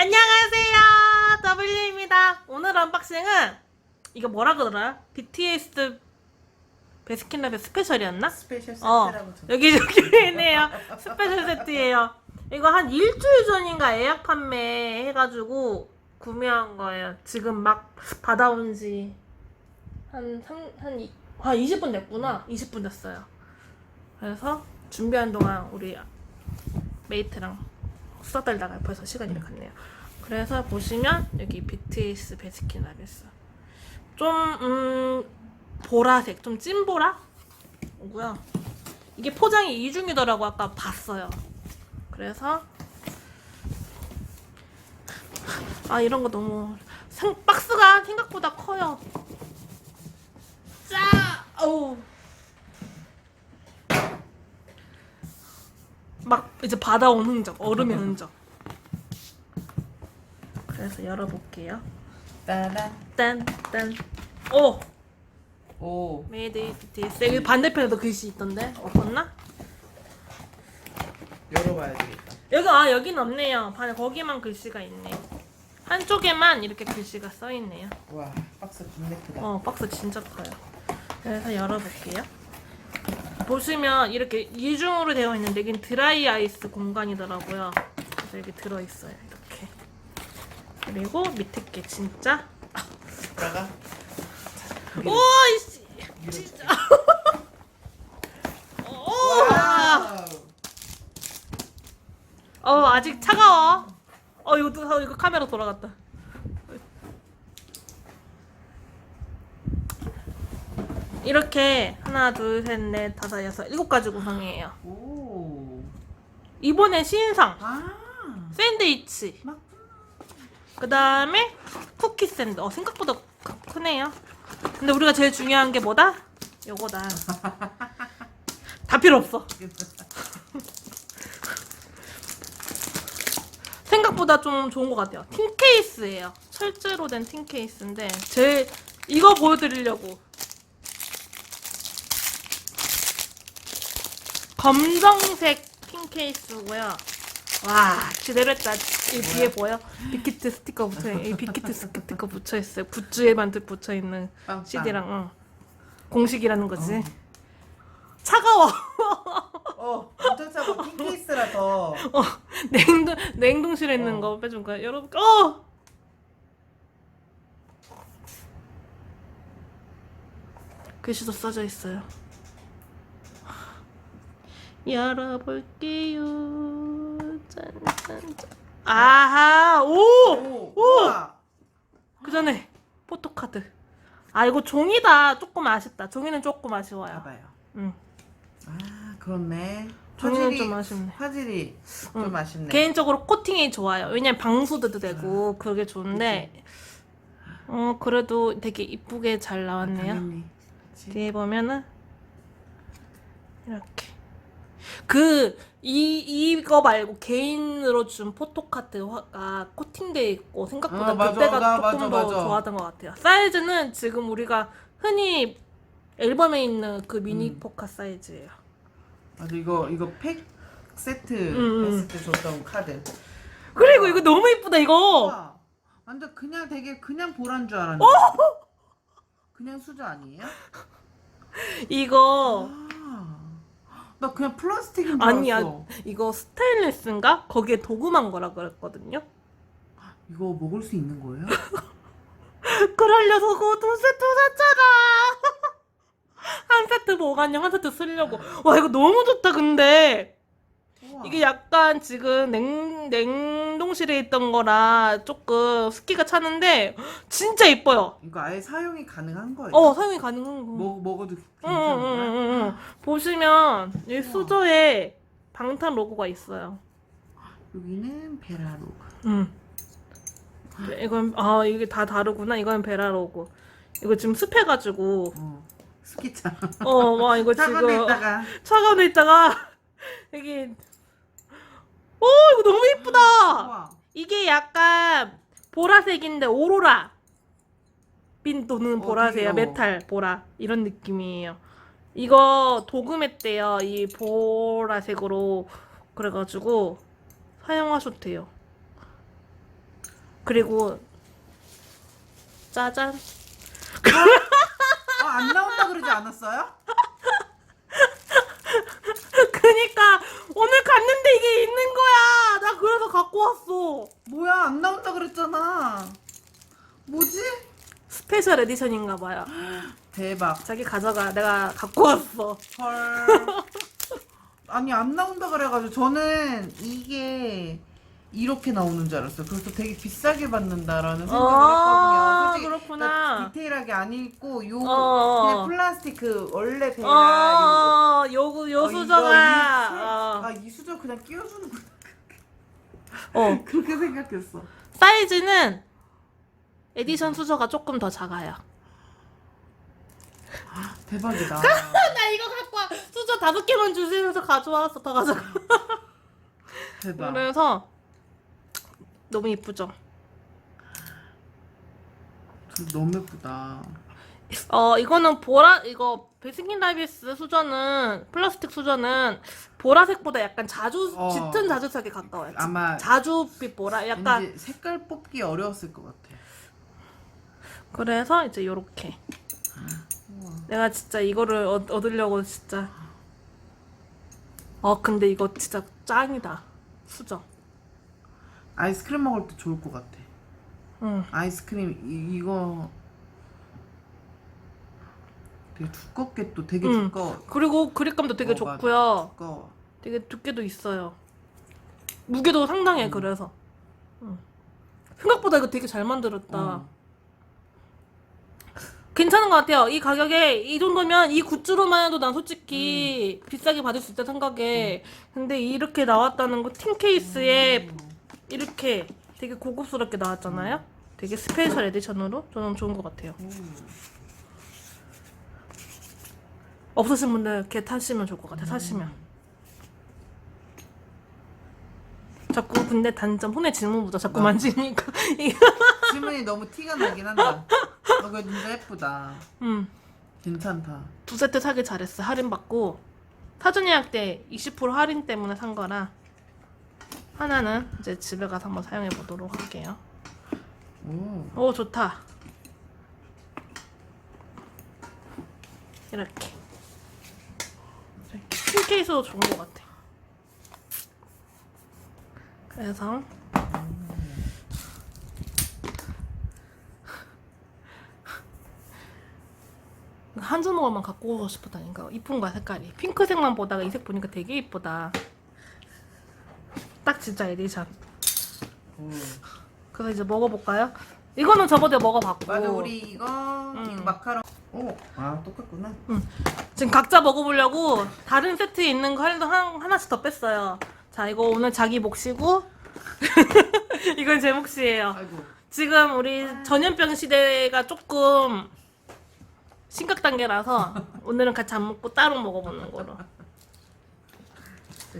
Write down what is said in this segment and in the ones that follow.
안녕하세요. W입니다. 오늘 언박싱은 이거 뭐라 그러더라? BTS 베스킨라빈 스페셜이었나? 스페셜 어, 세트라고 좀. 여기 저기 있네요. 스페셜 세트예요. 이거 한 일주일 전인가 예약 판매 해가지고 구매한 거예요. 지금 막 받아온 지 한, 삼, 한, 이- 한 20분 됐구나. 20분 됐어요. 그래서 준비한 동안 우리 메이트랑 수다 떨다가 벌써 시간이 이렇게 갔네요. 그래서 보시면 여기 BTS 베스킨 라빈스 좀 음, 보라색, 좀 찐보라? 오고요. 이게 포장이 이중이더라고 아까 봤어요. 그래서 아 이런 거 너무 생, 박스가 생각보다 커요. 짜, 어우. 막 이제 받아온 흔적, 얼음의 흔적. 그래서 열어볼게요. 따란. 딴, 딴. 오! 오. 메이드 인 BTS. 여기 반대편에도 글씨 있던데? 없었나? 열어봐야 되겠다. 여기, 아, 여긴 없네요. 반, 거기만 글씨가 있네. 한쪽에만 이렇게 글씨가 써있네요. 와, 박스 겁내 크다. 어, 박스 진짜 커요. 그래서 열어볼게요. 보시면 이렇게 이중으로 되어 있는데 여긴 드라이 아이스 공간이더라고요. 그래서 여기 들어있어요. 이렇게. 그리고 밑에 게 진짜. 다가 오, 이씨! 진짜. 오! 어, 아직 차가워. 어, 이거, 또- 어, 이거 카메라 돌아갔다. 이렇게 하나, 둘, 셋, 넷, 다섯, 여섯, 일곱 가지 구성이에요. 오. 이번에 신상 아. 샌드위치. 막그 다음에 쿠키 샌드. 어, 생각보다 크- 크네요. 근데 우리가 제일 중요한 게 뭐다? 요거다. 다 필요 없어. 생각보다 좀 좋은 것 같아요. 틴 케이스예요. 철제로 된 틴 케이스인데 제 이거 보여드리려고 검정색 틴 케이스고요. 와 제대로 했다. 이 뒤에 보여? 빅히트 스티커 붙어 이 빅히트 스티커 붙여 있어요. 굿즈에만 붙여 있는 빵빵. CD랑 응. 공식이라는 거지. 차가워. 어, 엄청 차고 핑 케이스라 더. 어, 냉동 냉동실에 있는 어. 거 빼준 거야. 여러분, 어. 글씨도 써져 있어요. 열어볼게요. 짠짠짠. 아하, 오, 오. 오. 그 전에 포토카드. 아 이거 종이다. 조금 아쉽다. 종이는 조금 아쉬워요. 봐봐요. 응. 아, 그렇네. 종이는 화질이 좀 아쉽네. 화질이 응. 좀 아쉽네. 개인적으로 코팅이 좋아요. 왜냐면 방수도 되고 그게 좋은데 어 그래도 되게 이쁘게 잘 나왔네요. 그치? 뒤에 보면은 이렇게 그 이 이거 말고 개인으로 준 포토카드가 코팅돼 있고 생각보다 아, 맞아. 그때가 나 조금 맞아, 더 맞아. 좋았던 것 같아요. 사이즈는 지금 우리가 흔히 앨범에 있는 그 미니 음. 포카 사이즈예요. 맞아 이거 이거 팩 세트 음, 음. 했을 때 줬던 카드. 그리고 이거 너무 이쁘다 이거. 완전 그냥 되게 그냥 보란 줄 알았는데. 어? 그냥 수저 아니에요? 이거 아, 나 그냥 플라스틱인 줄 아니야 알았어. 이거 스테인리스인가 거기에 도금한 거라 그랬거든요. 이거 먹을 수 있는 거예요? 그러려서 그거 두 세트 샀잖아. 한 세트 보관용, 한 세트 쓰려고. 와 이거 너무 좋다 근데 우와. 이게 약간 지금 냉 냉동실에 있던 거라 조금 습기가 차는데 진짜 이뻐요. 이거 아예 사용이 가능한 거예요? 어 사용이 가능한 거. 먹 먹어도 응, 괜찮은 응? 응, 응, 응. 보시면 이 수저에 방탄 로고가 있어요. 여기는 베라 로그. 응. 이건 아 이게 다 다르구나. 이건 베라 로고. 이거 지금 습해가지고 어. 스키차. 어, 와, 이거 차가운 데 지금 있다가 차가운 데 있다가 여기 오, 이거 너무 이쁘다. 우와. 이게 약간 보라색인데 오로라 빛 도는 어, 보라색이야. 어. 메탈 보라 이런 느낌이에요. 이거 도금했대요. 이 보라색으로 그래가지고 사용하셔도 돼요. 그리고 짜잔. 아, 안 나온다 그러지 않았어요? 그니까 오늘 갔는데 이게 있는 거야. 나 그래서 갖고 왔어. 뭐야 안 나온다 그랬잖아. 뭐지? 스페셜 에디션인가 봐요. 대박. 자기 가져가. 내가 갖고 왔어. 헐. 아니 안 나온다 그래가지고 저는 이게 이렇게 나오는 줄 알았어요. 그래서 되게 비싸게 받는다라는 생각을 아, 했거든요. 솔직히 그렇구나. 나 디테일하게 안 읽고 요 어. 그냥 플라스틱 그 원래 배라 어, 요거 요 어, 수저가. 이거 어. 아, 이 수저 그냥 끼워주는 거 어. 그렇게 생각했어. 사이즈는 에디션 수저가 조금 더 작아요. 대박이다. 나 이거 갖고 와. 수저 다섯 개만 주시면서 가져와서 더 가져가. 대박. 그래서 너무 이쁘죠. 너무 예쁘다. 어 이거는 보라 이거 베스킨 라빈스 수저는 플라스틱 수저는 보라색보다 약간 자주 어. 짙은 자주색에 가까워요. 아마 자주빛 보라 약간 왠지 색깔 뽑기 어려웠을 것 같아. 그래서 이제 요렇게. 내가 진짜 이거를 얻, 얻으려고 진짜 어 근데 이거 진짜 짱이다 수저 아이스크림 먹을 때 좋을 것 같아. 응 아이스크림 이, 이거 되게 두껍게 또 되게 응. 두꺼워. 그리고 그립감도 되게 어. 좋고요 두꺼워. 되게 두께도 있어요 무게도 상당해 음. 그래서 응. 생각보다 이거 되게 잘 만들었다 어. 괜찮은 것 같아요. 이 가격에 이 정도면 이 굿즈로만 해도 난 솔직히 비싸게 받을 수 있다 생각해. 근데 이렇게 나왔다는 거 틴 케이스에 음. 이렇게 되게 고급스럽게 나왔잖아요. 되게 스페셜 에디션으로 저는 좋은 것 같아요. 음. 없으신 분들 이렇게 타시면 좋을 것 같아요. 사시면. 자꾸 근데 단점 손에 질문 묻어 자꾸 만지니까 이게 질문이 너무 티가 나긴 한다. 어, 그거 진짜 예쁘다. 음. 괜찮다. 두 세트 사길 잘했어. 할인 받고 사전 예약 때 20% 할인 때문에 산 거라 하나는 이제 집에 가서 한번 사용해 보도록 할게요. 오. 오 좋다. 이렇게 이렇게 큰 케이스도 좋은 것 같아. 그래서 한 주먹만 갖고 오고 싶었다니까 이쁜 거야 색깔이 핑크색만 보다가 이색 보니까 되게 이쁘다 딱 진짜 에디션 오. 그래서 이제 먹어볼까요? 이거는 저번에 먹어봤고 맞아 우리 이거 음. 이거 마카롱. 오. 아 똑같구나. 지금 각자 먹어보려고 다른 세트에 있는 거 한, 한- 하나씩 더 뺐어요 자 이거 오늘 자기 몫이고 이건 제 몫이에요 아이고. 지금 우리 전염병 시대가 조금 심각 단계라서 오늘은 같이 안 먹고 따로 먹어보는 거로.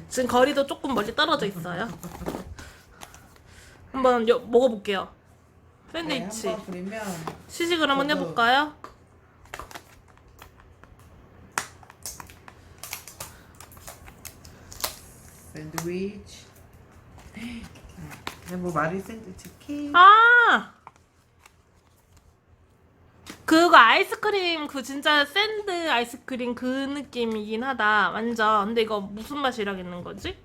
지금 거리도 조금 멀리 떨어져 있어요. 한번 여- 먹어볼게요. 샌드위치 네, 한번 그리면 시식을 한번 저도- 해볼까요? 샌드위치. 네, 뭐 마리 샌드위치 케이크. 아 그거 아이스크림 그 진짜 샌드 아이스크림 그 느낌이긴 하다. 완전. 근데 이거 무슨 맛이랑 있는 거지?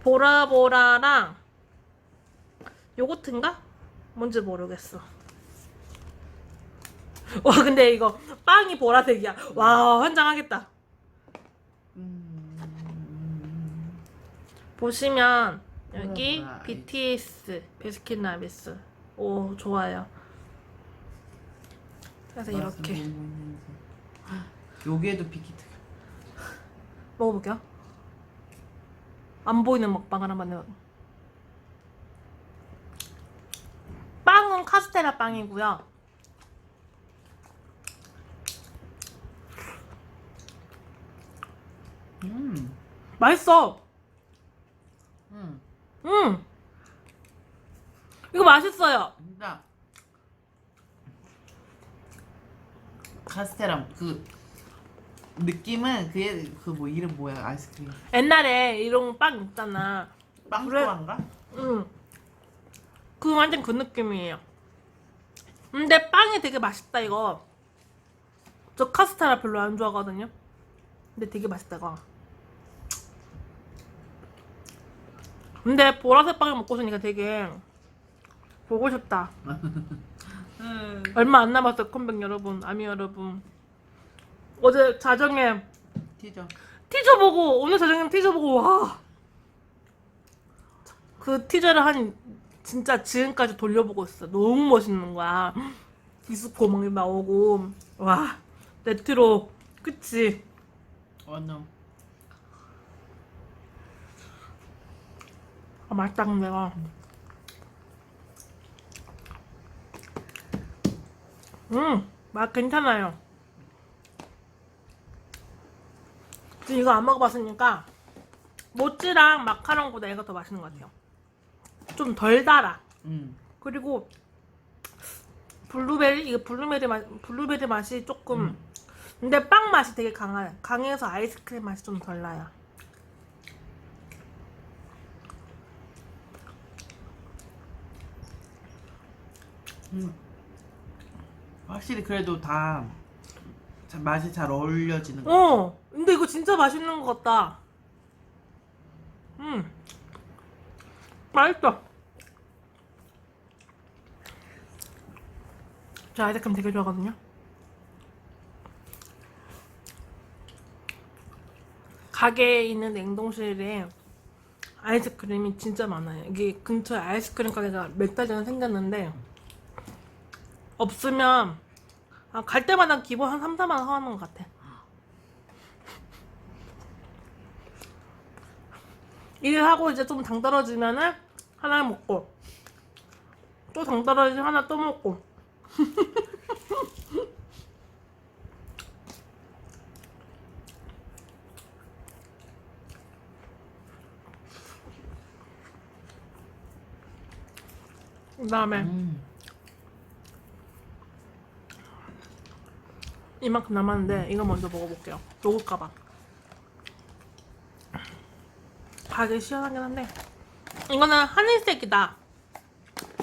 보라보라랑 요거트인가? 뭔지 모르겠어. 와 근데 이거 빵이 보라색이야. 와 환장하겠다. 음. 보시면 여기 BTS 베스킨 라빈스. 오 좋아요 그래서 맛은 이렇게. 여기에도 빅히트. 먹어볼게요 안 보이는 먹방을 한번 해요 빵은 카스테라 빵이고요 음. 맛있어 음. 음 이거 맛있어요 진짜 카스테라 그 느낌은 그게 그 뭐 이름 뭐야 아이스크림 옛날에 이런 빵 있잖아. 빵또한가? 응 그 완전 그 느낌이에요. 근데 빵이 되게 맛있다 이거. 저 카스테라 별로 안 좋아하거든요. 근데 되게 맛있다 이거. 근데 보라색 빵을 먹고 있으니까 되게 보고 싶다. 음. 얼마 안 남았어요 컴백 여러분, 아미 여러분. 어제 자정에 티저. 티저 보고 오늘 저녁에 티저 보고 와. 그 티저를 한 진짜 지금까지 돌려보고 있어. 너무 멋있는 거야. 디스코 막 나오고 와 레트로 그치? 완전. 아 맛있다 근데가. 음 맛 괜찮아요. 지금 이거 안 먹어봤으니까 모찌랑 마카롱보다 얘가 더 맛있는 것 같아요. 좀 덜 달아. 음. 그리고 블루베리 이게 블루베리 맛 블루베리 맛이 조금 음. 근데 빵 맛이 되게 강해 강해서 아이스크림 맛이 좀 덜 나요. 음. 확실히 그래도 다 자- 맛이 잘 어울려지는 거. 어 근데 이거 진짜 맛있는 것 같다. 음 맛있어. 저 아이스크림 되게 좋아하거든요. 가게에 있는 냉동실에 아이스크림이 진짜 많아요. 이게 근처에 아이스크림 가게가 몇 달 전에 생겼는데 없으면 아, 갈 때마다 기본 한 3, 4만 원 사는 것 같아. 일하고 이제 좀 당 떨어지면은 하나 먹고 또 당 떨어지면 하나 또 먹고 그다음에 음. 이만큼 남았는데 이거 먼저 먹어볼게요. 녹을까봐. 가게 시원하긴 한데 이거는 하늘색이다.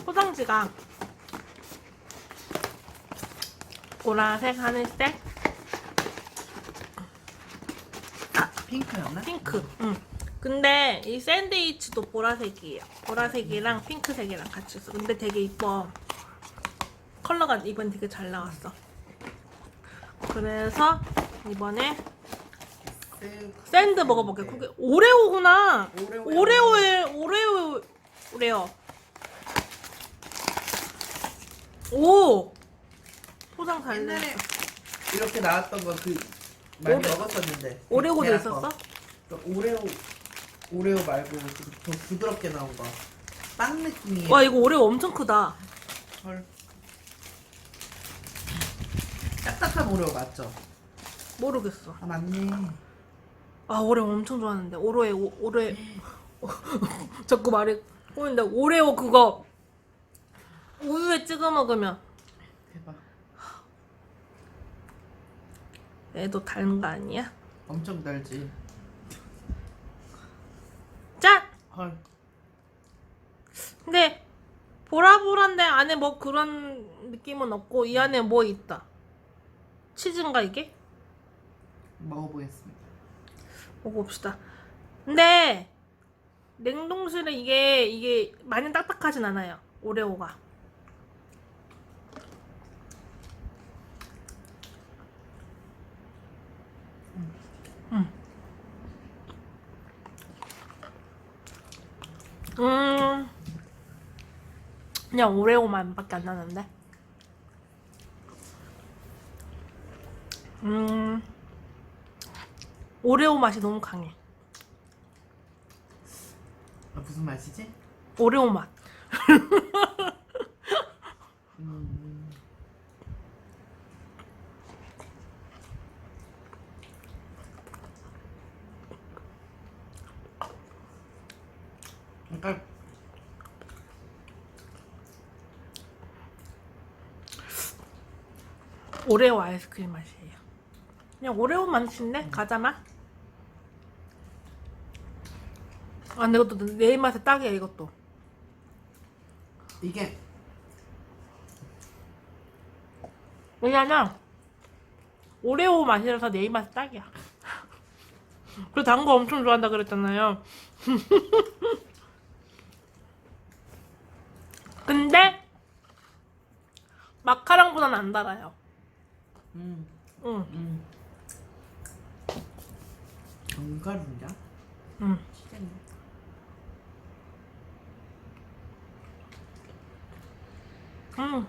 포장지가 보라색, 하늘색, 핑크였나? 핑크. 응. 근데 이 샌드위치도 보라색이에요. 보라색이랑 핑크색이랑 같이 있어. 근데 되게 이뻐. 컬러가 이번 되게 잘 나왔어. 그래서 이번에 네. 샌드 먹어볼게. 그게 오레오구나. 오레오. 오레오에 오레오 오레오. 오 포장 잘 옛날에 냈어. 이렇게 나왔던 거 그 많이 오레- 먹었었는데. 오레오도 있었어? 거. 그 오레오 오레오 말고 그더 부드럽게 나온 거. 빵 느낌이에요. 와 이거 오레오 엄청 크다. 헐. 딱딱한 오레오 맞죠? 모르겠어. 아 맞네. 아 오레오 엄청 좋아하는데 오레오 오- 오레 자꾸 말이 꼬인다. 오레오 그거 우유에 찍어 먹으면 대박. 애도 닮은 거 아니야? 엄청 달지. 짠! 헐. 근데 보라보라인데 안에 뭐 그런 느낌은 없고 이 안에 뭐 있다. 치즈인가 이게? 먹어보겠습니다. 먹어봅시다. 근데 냉동실에 이게 이게 많이 딱딱하진 않아요. 오레오가. 음. 그냥 오레오 맛밖에 안 나는데. 음. 오레오 맛이 너무 강해. 아, 무슨 맛이지? 오레오 맛. 음. 약간 오레오 아이스크림 맛이에요. 그냥 오레오 맛인데 과자 맛. 아, 근데 이것도 내 입맛에 딱이야 이것도. 이게 왜냐면 오레오 맛이라서 내 입맛 딱이야. 그리고 단 거 엄청 좋아한다 그랬잖아요. 근데 마카롱보다는 안 달아요. 음, 응, 음. 견과류냐? 응. 치즈네. 음.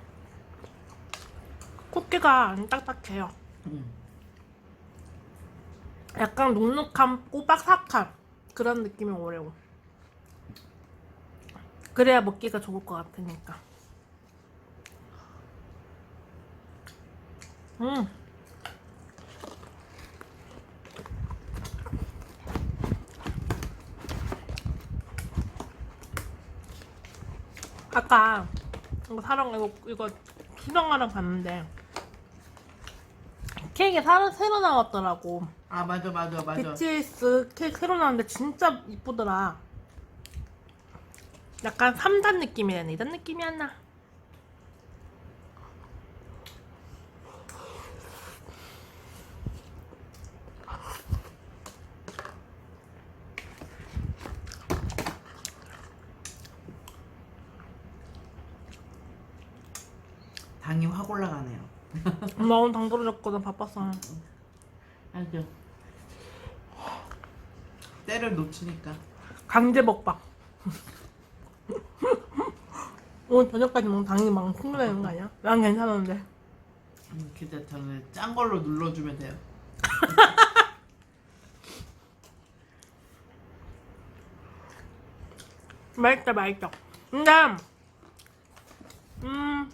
쿠키가 안 딱딱해요. 음. 약간 눅눅함, 꼬박삭함 그런 느낌의 오레오. 그래야 먹기가 좋을 것 같으니까. 음. 아까 이거 사러 이거 이거 수정하러 갔는데 케이크 새로 새로 나왔더라고. 아 맞아 맞아 맞아. BTS 케이크 새로 나왔는데 진짜 이쁘더라. 약간 3단 느낌이네. 2단 느낌이 안 나. 당이 확 올라가네요. 엄마 오늘 당 떨어졌거든. 바빴어. 알죠. 때를 놓치니까. 강제 먹방. 오늘 저녁까지 먹으면 당이 막 풍부되는 거 아니야? 난 괜찮은데. 음, 근데 저는 짠 걸로 눌러주면 돼요. 맛있다, 맛있다. 근데, 음,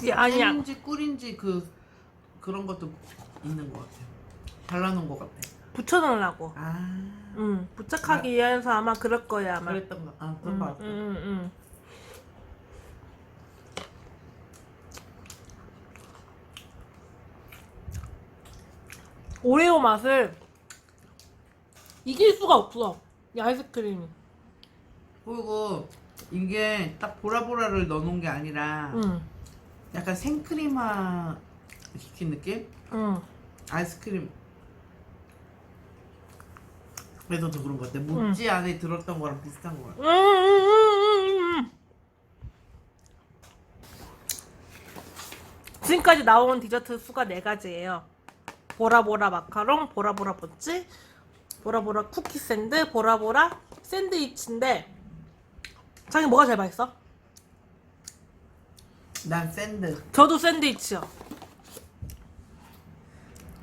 이게 아니야. 꿀인지 꿀인지 그 그런 것도 있는 것 같아요. 발라놓은 것 같아. 붙여놓으려고. 아 응, 부착하기 위해서 아마 그럴 거야, 아마. 그랬던 거. 아 그런 응, 같아. 응, 응. 오레오 맛을 이길 수가 없어. 이 아이스크림이. 그리고 이게 딱 보라보라를 넣어놓은 게 아니라 응, 약간 생크림화 시킨 느낌? 응. 아이스크림. 그래서 더 그런 것 같아. 묵지 안에 들었던 거랑 비슷한 거 같아. 음. 지금까지 나온 디저트 수가 네 가지예요. 보라보라 마카롱, 보라보라 모찌, 보라보라 쿠키 샌드, 보라보라 샌드위치인데 자기 뭐가 제일 맛있어? 난 샌드. 저도 샌드위치요.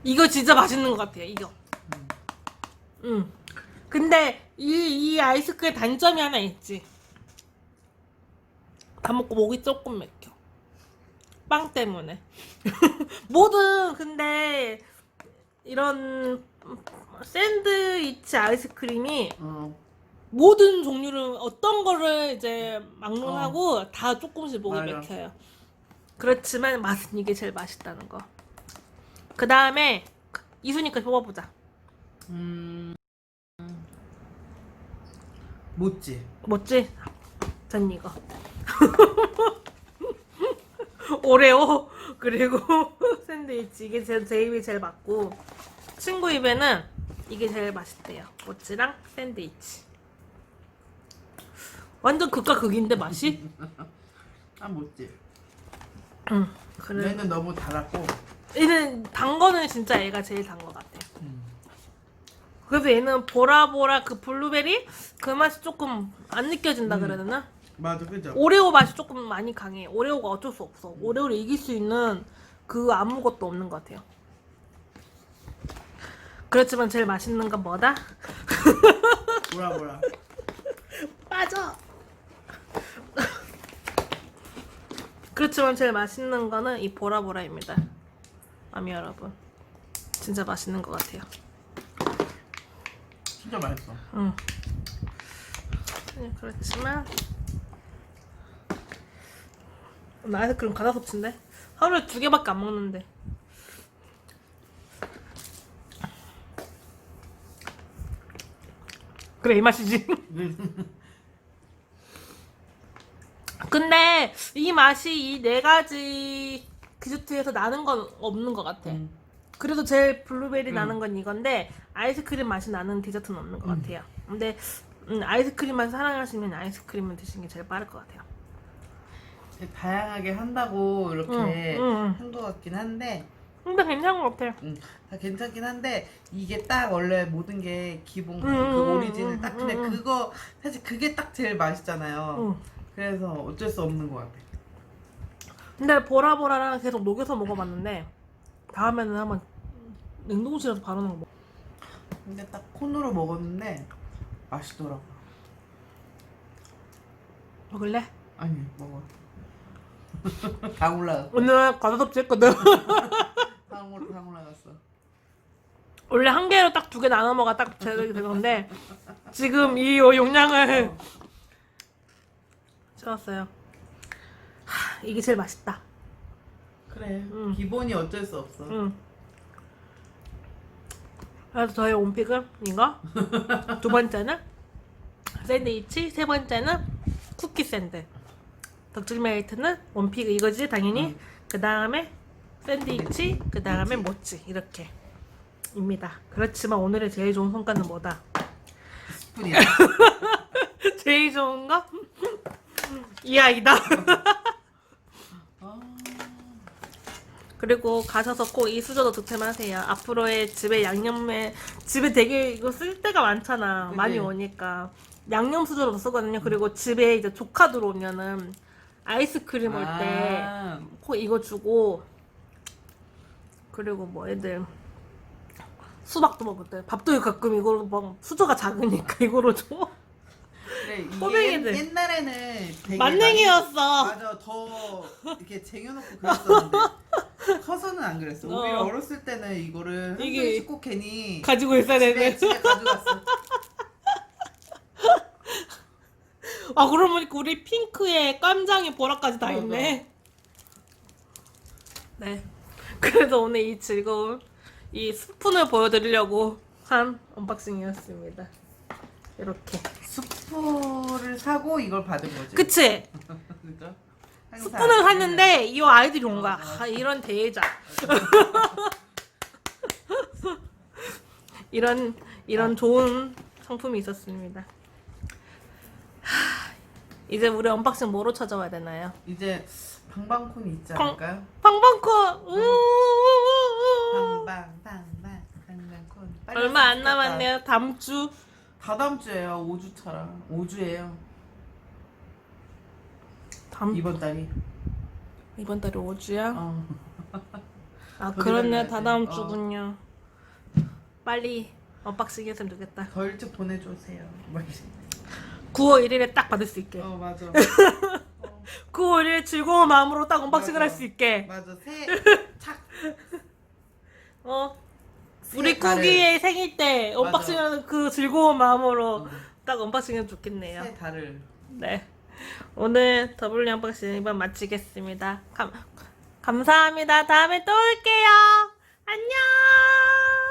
이거 진짜 맛있는 것 같아요. 이거. 음. 근데 이, 이 아이스크림 단점이 하나 있지. 다 먹고 목이 조금 맥혀. 빵 때문에. 뭐든 근데 이런 샌드위치 아이스크림이 어. 모든 종류를 어떤 거를 이제 막론하고 다 조금씩 목이 맞아. 맥혀요. 그렇지만 맛은 이게 제일 맛있다는 거. 그 다음에 이순이까지 뽑아보자. 음. 못지. 뭐지? 전 이거. 오레오 그리고 샌드위치 이게 제, 제 입이 제일 맞고 친구 입에는 이게 제일 맛있대요. 모찌랑 샌드위치. 완전 극과 극인데 맛이? 아 못지. 응. 그래. 얘는 너무 달았고. 얘는 단 거는 진짜 얘가 제일 단것 같아요. 음. 그래서 얘는 보라보라 그 블루베리 그 맛이 조금 안 느껴진다 그래야 되나? 맞아 그죠. 오레오 맛이 조금 많이 강해. 오레오가 어쩔 수 없어. 오레오를 이길 수 있는 그 아무것도 없는 것 같아요. 그렇지만 제일 맛있는 건 뭐다? 뭐라 뭐라. 빠져. 그렇지만 제일 맛있는 거는 이 보라보라입니다. 아미 여러분. 진짜 맛있는 것 같아요. 진짜 맛있어. 응. 네, 그렇지만 나 아이스크림 가다 섭친데 하루에 두 개밖에 안 먹는데 그래 이 맛이지 음. 근데 이 맛이 이 네 가지 디저트에서 나는 건 없는 것 같아. 음. 그래도 제일 블루베리 음. 나는 건 이건데 아이스크림 맛이 나는 디저트는 없는 것 음. 같아요. 근데 음, 아이스크림만 사랑하시면 아이스크림을 드시는 게 제일 빠를 것 같아요. 다양하게 한다고 이렇게 응, 응, 응. 한것 같긴 한데 근데 괜찮은 것 같아요. 음, 다 괜찮긴 한데 이게 딱 원래 모든 게 기본 그, 음, 그 음, 오리진을 음, 딱 근데 음, 음. 그거 사실 그게 딱 제일 맛있잖아요. 응. 그래서 어쩔 수 없는 것 같아. 근데 보라보라랑 계속 녹여서 먹어봤는데 다음에는 한번 냉동실에서 바로 넣어 먹어. 근데 딱 콘으로 먹었는데 맛있더라고. 먹을래? 아니 먹어. 다 올라갔어. 오늘 과자 섭취 했거든. 다 올라 다 올라갔어. 원래 한 개로 딱 두 개 나눠 먹어 딱 제대로 되는데 지금 이 용량을 어. 채웠어요. 하, 이게 제일 맛있다. 그래. 응. 기본이 어쩔 수 없어. 응. 그래서 저희 온픽은 이거 두 번째는 샌드위치 세 번째는 쿠키 샌드 덕질 메이트는 원픽 이거지 당연히 응. 그 다음에 샌드위치 그 다음에 모찌 이렇게 입니다 그렇지만 오늘의 제일 좋은 성과는 뭐다 스푼이야. 제일 좋은 거? 이 아이다 아, 그리고 가셔서 꼭 이 수저도 득템하세요. 앞으로의 집에 양념에 집에 되게 이거 쓸 때가 많잖아. 그지? 많이 오니까 양념 수저로 쓰거든요. 그리고 집에 이제 조카 들어오면은 아이스크림 올때 아, 꼭 이거 주고 그리고 뭐 애들 수박도 먹을 때 밥도 가끔 이거로 막 수저가 작으니까 이거로 줘. 그래, 이게 꼬맹이들. 옛, 옛날에는 되게 만능이었어. 많이- 맞아 더 이렇게 쟁여놓고 그랬었는데 커서는 안 그랬어. 오히려 어. 어렸을 때는 이거를 이게 이게 꼭 괜히 가지고 있어야 집에, 되는. 집에 가져갔어. 아 그러고 보니까 우리 핑크에 깜장에 보라까지 다. 있네. 네. 그래서 오늘 이 즐거운 이 스푼을 보여드리려고 한 언박싱이었습니다. 이렇게. 스프를 사고 이걸 받은 거지. 그치? 그죠? 항상. 스푼을 샀는데 이 아이들이 온 거야. 맞아. 아, 이런 대자. 이런 이런 좋은 상품이 있었습니다. 하, 이제 우리 언박싱 뭐로 찾아와야 되나요? 이제 방방콘이 있지 방- 않을까요? 방방콘. 우우우우우. 방방 방방 방방콘. 빨리 얼마 안. 남았네요. 다음 주. 다 다음 주에요. 5주 차라. 5주예요. 다음 이번 달이. 이번 달에 5주야? 어. 아 더 그렇네 기다려야지. 다 다음 어. 주군요. 빨리 언박싱 했으면 좋겠다. 더 일찍 보내주세요. 막 이래. 9월 1일에 딱 받을 수 있게. 어 맞아. 어, 9월 1일 즐거운 마음으로 딱 언박싱을 맞아. 할 수 있게. 맞아. 새 착. 어새 우리 쿠기의 생일 때 언박싱하는 그 즐거운 마음으로 딱 언박싱해면 좋겠네요. 새 달을. 네. 오늘 더블유 언박싱 이번 마치겠습니다. 감, 감사합니다. 다음에 또 올게요. 안녕!